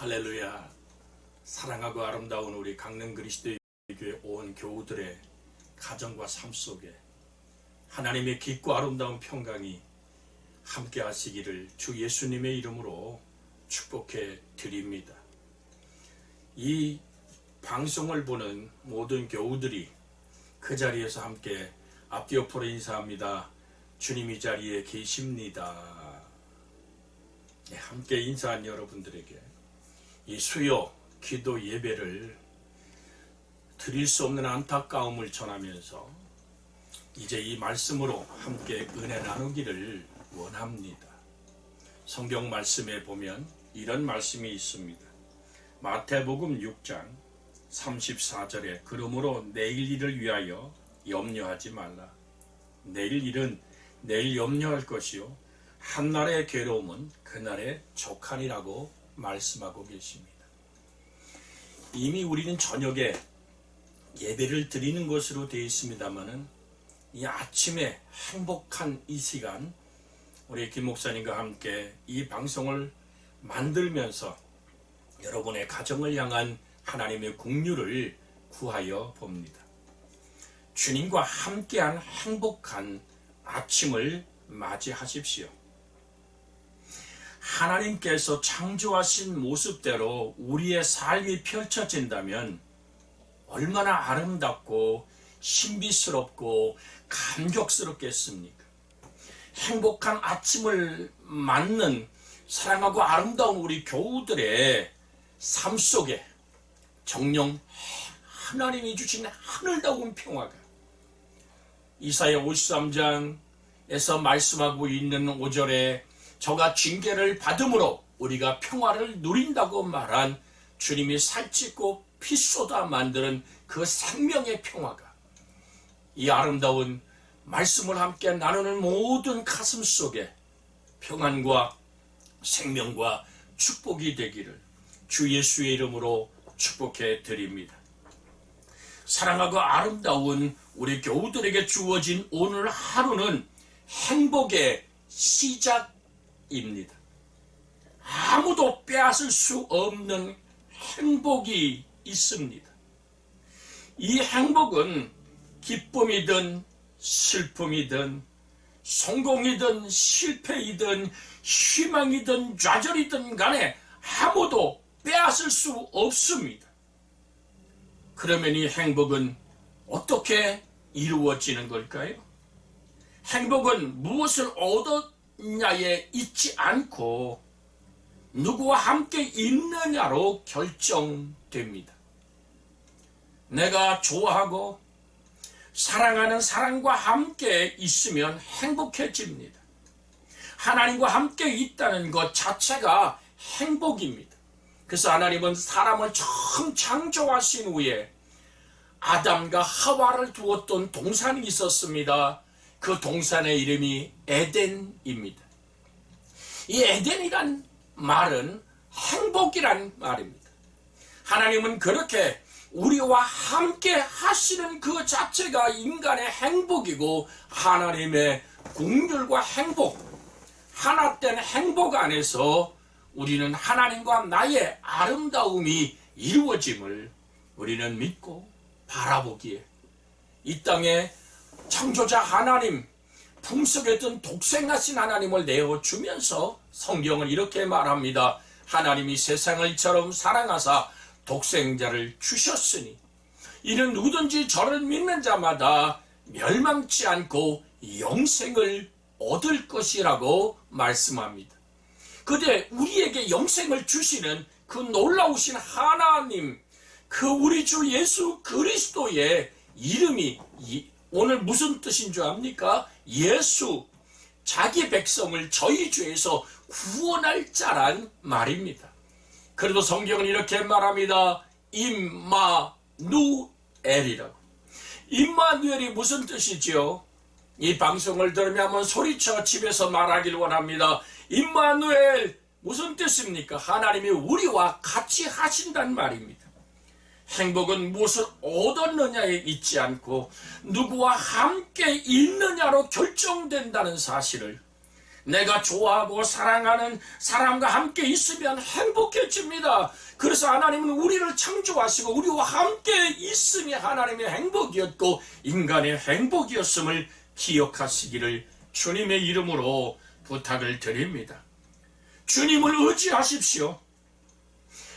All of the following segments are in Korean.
할렐루야. 사랑하고 아름다운 우리 강릉 그리스도의 교회 온 교우들의 가정과 삶 속에 하나님의 깊고 아름다운 평강이 함께 하시기를 주 예수님의 이름으로 축복해 드립니다. 이 방송을 보는 모든 교우들이 그 자리에서 함께 앞뒤 옆으로 인사합니다. 주님 이 자리에 계십니다. 네, 함께 인사한 여러분들에게 이 수요 기도 예배를 드릴 수 없는 안타까움을 전하면서 이제 이 말씀으로 함께 은혜 나누기를 원합니다. 성경 말씀에 보면 이런 말씀이 있습니다. 마태복음 6장 34절에 그러므로 내일 일을 위하여 염려하지 말라. 내일 일은 내일 염려할 것이요 한날의 괴로움은 그날의 족한이라고 말씀하고 계십니다. 이미 우리는 저녁에 예배를 드리는 것으로 되어 있습니다만은 이 아침에 행복한 이 시간 우리 김 목사님과 함께 이 방송을 만들면서 여러분의 가정을 향한 하나님의 국류를 구하여 봅니다. 주님과 함께한 행복한 아침을 맞이하십시오. 하나님께서 창조하신 모습대로 우리의 삶이 펼쳐진다면 얼마나 아름답고 신비스럽고 감격스럽겠습니까? 행복한 아침을 맞는 사랑하고 아름다운 우리 교우들의 삶 속에 정령 하나님이 주신 하늘다운 평화가 이사야 53장에서 말씀하고 있는 5절에 저가 징계를 받음으로 우리가 평화를 누린다고 말한 주님이 살찌고 피 쏟아 만드는 그 생명의 평화가 이 아름다운 말씀을 함께 나누는 모든 가슴 속에 평안과 생명과 축복이 되기를 주 예수의 이름으로 축복해 드립니다. 사랑하고 아름다운 우리 교우들에게 주어진 오늘 하루는 행복의 시작 입니다. 아무도 빼앗을 수 없는 행복이 있습니다. 이 행복은 기쁨이든 슬픔이든 성공이든 실패이든 희망이든 좌절이든 간에 아무도 빼앗을 수 없습니다. 그러면 이 행복은 어떻게 이루어지는 걸까요? 행복은 무엇을 얻 었냐에 있지 않고 누구와 함께 있느냐로 결정됩니다. 내가 좋아하고 사랑하는 사람과 함께 있으면 행복해집니다. 하나님과 함께 있다는 것 자체가 행복입니다. 그래서 하나님은 사람을 처음 창조하신 후에 아담과 하와를 두었던 동산이 있었습니다. 그 동산의 이름이 에덴입니다. 이 에덴이란 말은 행복이란 말입니다. 하나님은 그렇게 우리와 함께 하시는 그 자체가 인간의 행복이고 하나님의 국률과 행복, 하나된 행복 안에서 우리는 하나님과 나의 아름다움이 이루어짐을 우리는 믿고 바라보기에 이 땅에 창조자 하나님 품속에 든 독생하신 하나님을 내어주면서 성경은 이렇게 말합니다. 하나님이 세상을 이처럼 사랑하사 독생자를 주셨으니 이는 누구든지 저를 믿는 자마다 멸망치 않고 영생을 얻을 것이라고 말씀합니다. 그대 우리에게 영생을 주시는 그 놀라우신 하나님, 그 우리 주 예수 그리스도의 이름이 오늘 무슨 뜻인 줄 압니까? 예수, 자기 백성을 저희 죄에서 구원할 자란 말입니다. 그래도 성경은 이렇게 말합니다. 임마누엘이라고. 임마누엘이 무슨 뜻이지요? 이 방송을 들으면 소리쳐 집에서 말하길 원합니다. 임마누엘 무슨 뜻입니까? 하나님이 우리와 같이 하신단 말입니다. 행복은 무엇을 얻었느냐에 있지 않고 누구와 함께 있느냐로 결정된다는 사실을 내가 좋아하고 사랑하는 사람과 함께 있으면 행복해집니다. 그래서 하나님은 우리를 창조하시고 우리와 함께 있음이 하나님의 행복이었고 인간의 행복이었음을 기억하시기를 주님의 이름으로 부탁을 드립니다. 주님을 의지하십시오.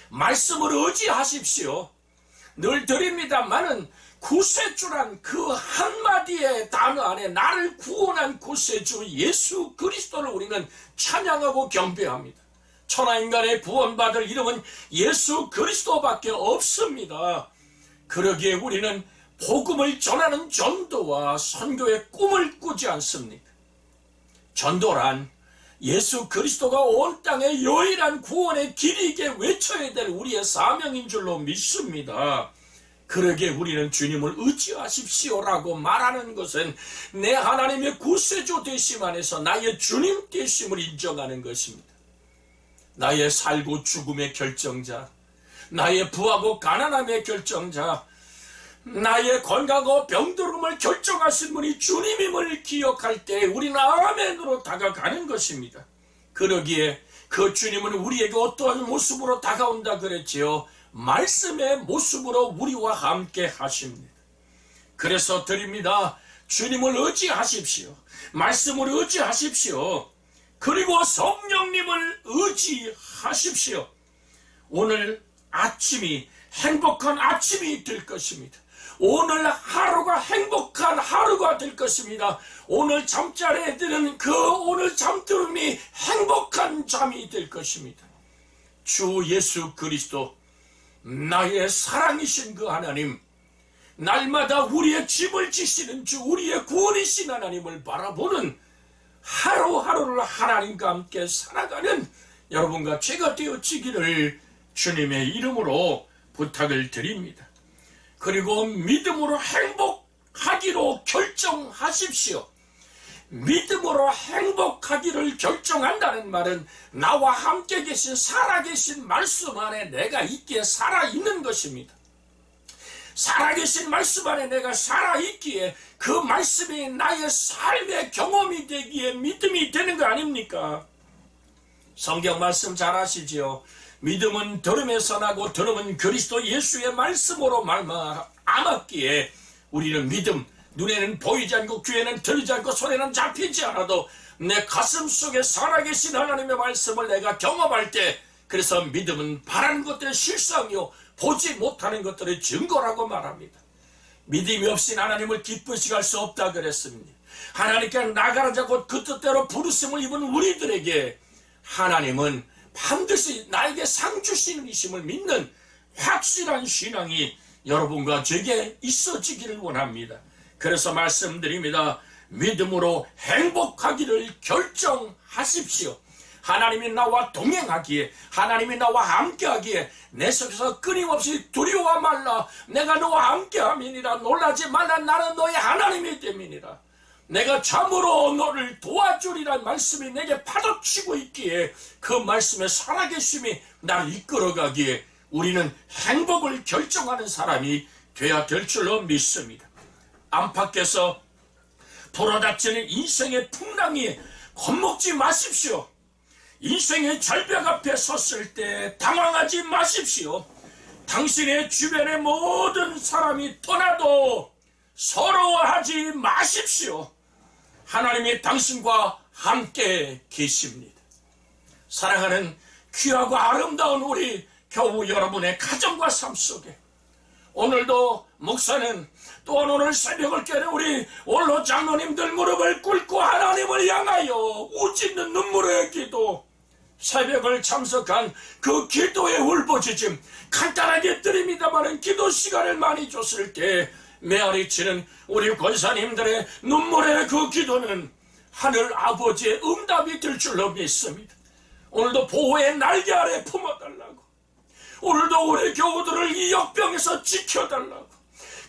말씀을 의지하십시오. 늘 드립니다만은 구세주란 그 한마디의 단어 안에 나를 구원한 구세주 예수 그리스도를 우리는 찬양하고 경배합니다. 천하인간의 구원받을 이름은 예수 그리스도밖에 없습니다. 그러기에 우리는 복음을 전하는 전도와 선교의 꿈을 꾸지 않습니까? 전도란 예수 그리스도가 온 땅의 유일한 구원의 길이게 외쳐야 될 우리의 사명인 줄로 믿습니다. 그러기에 우리는 주님을 의지하십시오라고 말하는 것은 내 하나님의 구세주 되심 안에서 나의 주님 되심을 인정하는 것입니다. 나의 살고 죽음의 결정자, 나의 부하고 가난함의 결정자, 나의 건강과 병들음을 결정하신 분이 주님임을 기억할 때 우리는 아멘으로 다가가는 것입니다. 그러기에 그 주님은 우리에게 어떠한 모습으로 다가온다 그랬지요. 말씀의 모습으로 우리와 함께 하십니다. 그래서 드립니다. 주님을 의지하십시오. 말씀을 의지하십시오. 그리고 성령님을 의지하십시오. 오늘 아침이 행복한 아침이 될 것입니다. 오늘 하루가 행복한 하루가 될 것입니다. 오늘 잠자리에 드는 그 오늘 잠들음이 행복한 잠이 될 것입니다. 주 예수 그리스도 나의 사랑이신 그 하나님 날마다 우리의 짐을 지시는 주 우리의 구원이신 하나님을 바라보는 하루하루를 하나님과 함께 살아가는 여러분과 제가 되어지기를 주님의 이름으로 부탁을 드립니다. 그리고 믿음으로 행복하기로 결정하십시오. 믿음으로 행복하기를 결정한다는 말은 나와 함께 계신 살아계신 말씀 안에 내가 있기에 살아있는 것입니다. 살아계신 말씀 안에 내가 살아있기에 그 말씀이 나의 삶의 경험이 되기에 믿음이 되는 거 아닙니까? 성경 말씀 잘 아시지요? 믿음은 들음에서 나고 들음은 그리스도 예수의 말씀으로 말미암았기에 우리는 믿음 눈에는 보이지 않고 귀에는 들리지 않고 손에는 잡히지 않아도 내 가슴 속에 살아계신 하나님의 말씀을 내가 경험할 때 그래서 믿음은 바라는 것들의 실상이요 보지 못하는 것들의 증거라고 말합니다. 믿음이 없인 하나님을 기쁘시게 할 수 없다 그랬습니다. 하나님께 나가라자고 그 뜻대로 부르심을 입은 우리들에게 하나님은 반드시 나에게 상 주시는 이심을 믿는 확실한 신앙이 여러분과 제게 있어지기를 원합니다. 그래서 말씀드립니다. 믿음으로 행복하기를 결정하십시오. 하나님이 나와 동행하기에 하나님이 나와 함께하기에 내 속에서 끊임없이 두려워 말라 내가 너와 함께함이니라 놀라지 말라 나는 너의 하나님이 됨이니라 내가 참으로 너를 도와주리란 말씀이 내게 파도치고 있기에 그 말씀의 살아계심이 나를 이끌어가기에 우리는 행복을 결정하는 사람이 돼야 될 줄로 믿습니다. 안팎에서 불어닥치는 인생의 풍랑이 겁먹지 마십시오. 인생의 절벽 앞에 섰을 때 당황하지 마십시오. 당신의 주변의 모든 사람이 떠나도 서러워하지 마십시오. 하나님이 당신과 함께 계십니다. 사랑하는 귀하고 아름다운 우리 교우 여러분의 가정과 삶 속에 오늘도 목사는 또한 오늘 새벽을 깨는 우리 원로 장로님들 무릎을 꿇고 하나님을 향하여 우짖는 눈물의 기도 새벽을 참석한 그 기도의 울부짖음 간단하게 드립니다마는 기도 시간을 많이 줬을 때 메아리치는 우리 권사님들의 눈물의 그 기도는 하늘 아버지의 응답이 될 줄로 믿습니다. 오늘도 보호의 날개 아래 품어달라고. 오늘도 우리 교우들을 이 역병에서 지켜달라고.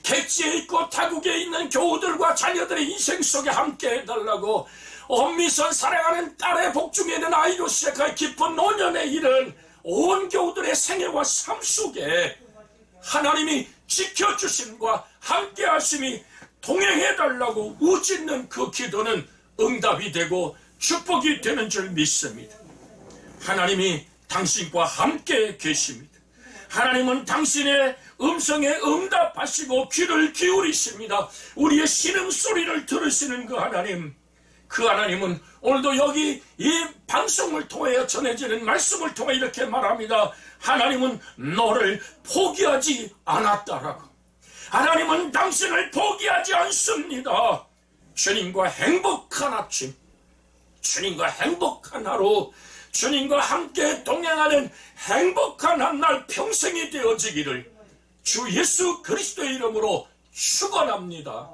객지에 있고 타국에 있는 교우들과 자녀들의 인생 속에 함께 해달라고. 엄미선 사랑하는 딸의 복중에 있는 아이로 시작할 깊은 노년의 일은 온 교우들의 생애와 삶 속에 하나님이 지켜주심과 함께 하심이 동행해달라고 우짖는 그 기도는 응답이 되고 축복이 되는 줄 믿습니다. 하나님이 당신과 함께 계십니다. 하나님은 당신의 음성에 응답하시고 귀를 기울이십니다. 우리의 신음 소리를 들으시는 그 하나님, 그 하나님은 오늘도 여기 이 방송을 통하여 전해지는 말씀을 통해 이렇게 말합니다. 하나님은 너를 포기하지 않았다라고. 하나님은 당신을 포기하지 않습니다. 주님과 행복한 아침, 주님과 행복한 하루, 주님과 함께 동행하는 행복한 한 날 평생이 되어지기를 주 예수 그리스도의 이름으로 축원합니다.